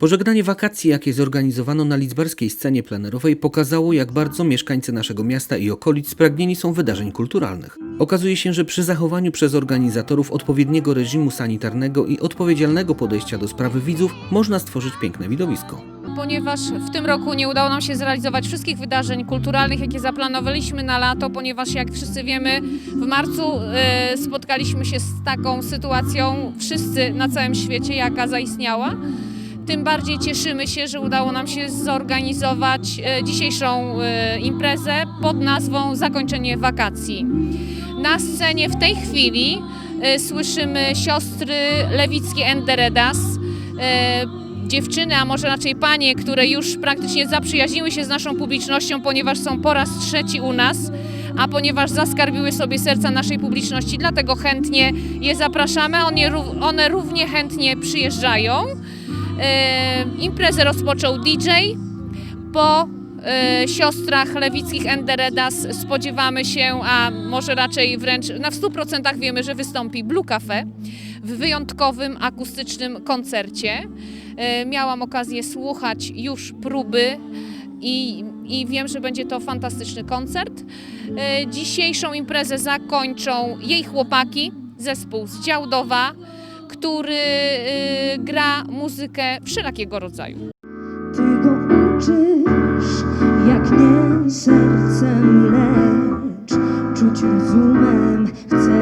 Pożegnanie wakacji, jakie zorganizowano na lidzbarskiej scenie plenerowej, pokazało, jak bardzo mieszkańcy naszego miasta i okolic spragnieni są wydarzeń kulturalnych. Okazuje się, że przy zachowaniu przez organizatorów odpowiedniego reżimu sanitarnego i odpowiedzialnego podejścia do sprawy widzów można stworzyć piękne widowisko. ponieważ w tym roku nie udało nam się zrealizować wszystkich wydarzeń kulturalnych, jakie zaplanowaliśmy na lato, ponieważ jak wszyscy wiemy, w marcu e, spotkaliśmy się z taką sytuacją wszyscy na całym świecie, jaka zaistniała. Tym bardziej cieszymy się, że udało nam się zorganizować e, dzisiejszą e, imprezę pod nazwą Zakończenie wakacji. Na scenie w tej chwili e, słyszymy siostry Lewickie Enderedas, dziewczyny, a może raczej panie, które już praktycznie zaprzyjaźniły się z naszą publicznością, ponieważ są po raz trzeci u nas, a ponieważ zaskarbiły sobie serca naszej publiczności, dlatego chętnie je zapraszamy, one, one równie chętnie przyjeżdżają. E, imprezę rozpoczął DJ. Po e, siostrach lewickich Enderedas spodziewamy się, a może raczej wręcz na w 100% wiemy, że wystąpi Blue Cafe w wyjątkowym akustycznym koncercie. E, Miałam okazję słuchać już próby i, i wiem, że będzie to fantastyczny koncert. Dzisiejszą imprezę zakończą jej chłopaki, zespół z Działdowa, który e, gra muzykę wszelakiego rodzaju. Ty go uczysz, jak nie sercem, lecz czuć rozumem. Chcesz,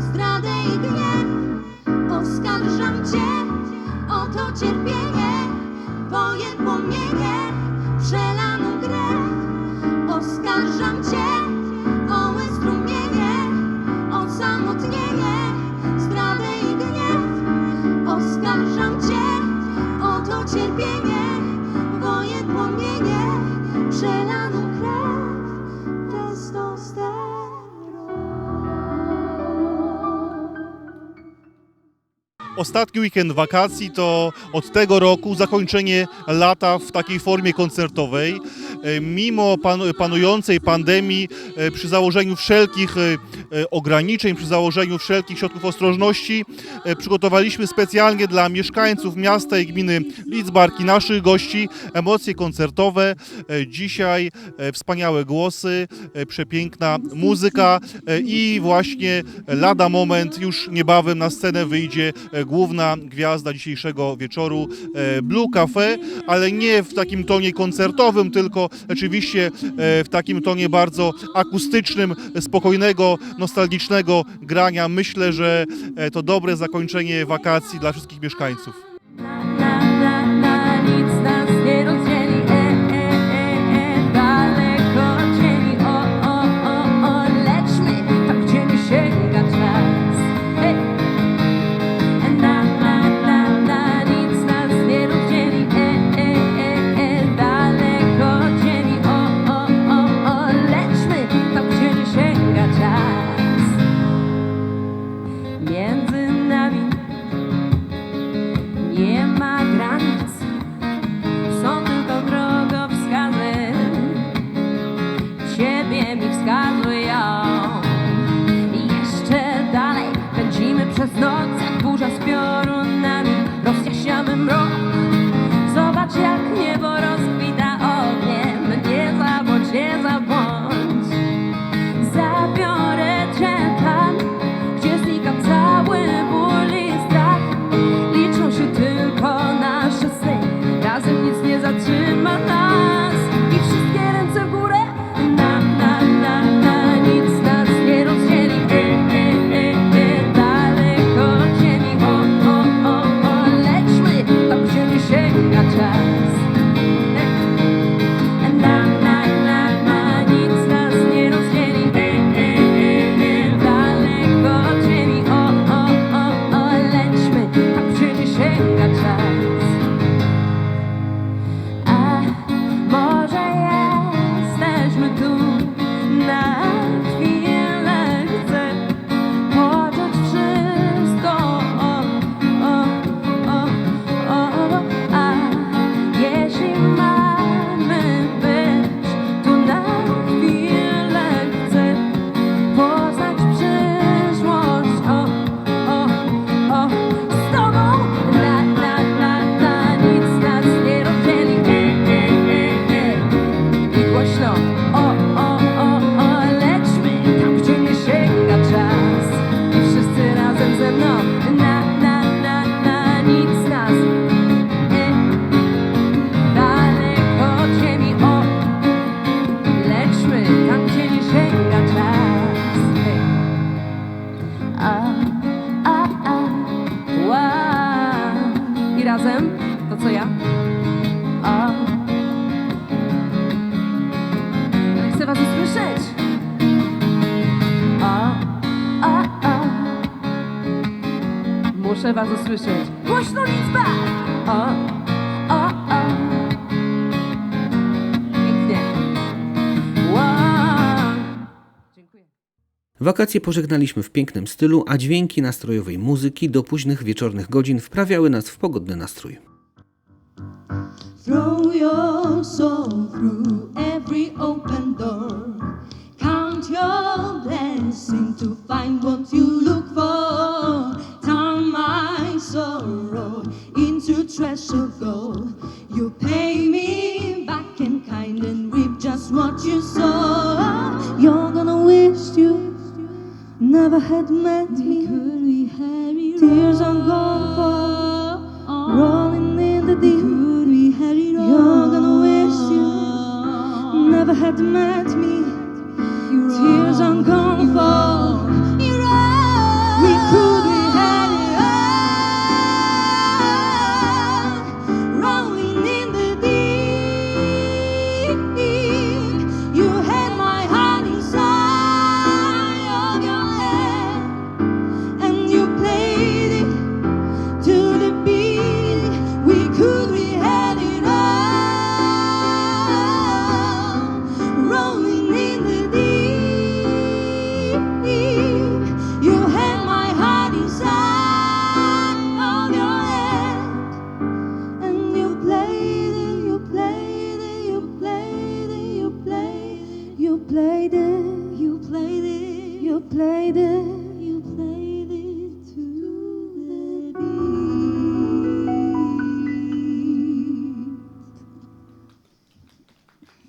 zdradę i gniew. Oskarżam cię o to cierpienie, wojen płomienie, przelaną krew. Oskarżam cię Ostatni weekend wakacji to od tego roku zakończenie lata w takiej formie koncertowej. E, Mimo pan, panującej pandemii, e, przy założeniu wszelkich e, ograniczeń, przy założeniu wszelkich środków ostrożności, przygotowaliśmy specjalnie dla mieszkańców miasta i gminy Lidzbark i naszych gości emocje koncertowe. Dzisiaj wspaniałe głosy, przepiękna muzyka i właśnie lada moment, już niebawem na scenę wyjdzie główna gwiazda dzisiejszego wieczoru Blue Cafe, ale nie w takim tonie koncertowym, tylko rzeczywiście e, w takim tonie bardzo akustycznym, spokojnego, nostalgicznego grania. Myślę, że e, to dobre zakończenie wakacji dla wszystkich mieszkańców. 面子。To co ja? A... No chcę was usłyszeć. A, a, a. Muszę was usłyszeć. Głośno liczba! A, a, a. Pięknie. Wakacje pożegnaliśmy w pięknym stylu, a dźwięki nastrojowej muzyki do późnych wieczornych godzin wprawiały nas w pogodny nastrój. Throw your soul through every open door. Count your blessing to find what you look for. Turn my sorrow into treasure gold. You pay me back in kind and reap just what you sow. You're gonna wish you never had met me. Tears are gone for rolling in the deep. never had met me. Tears uncomfortable.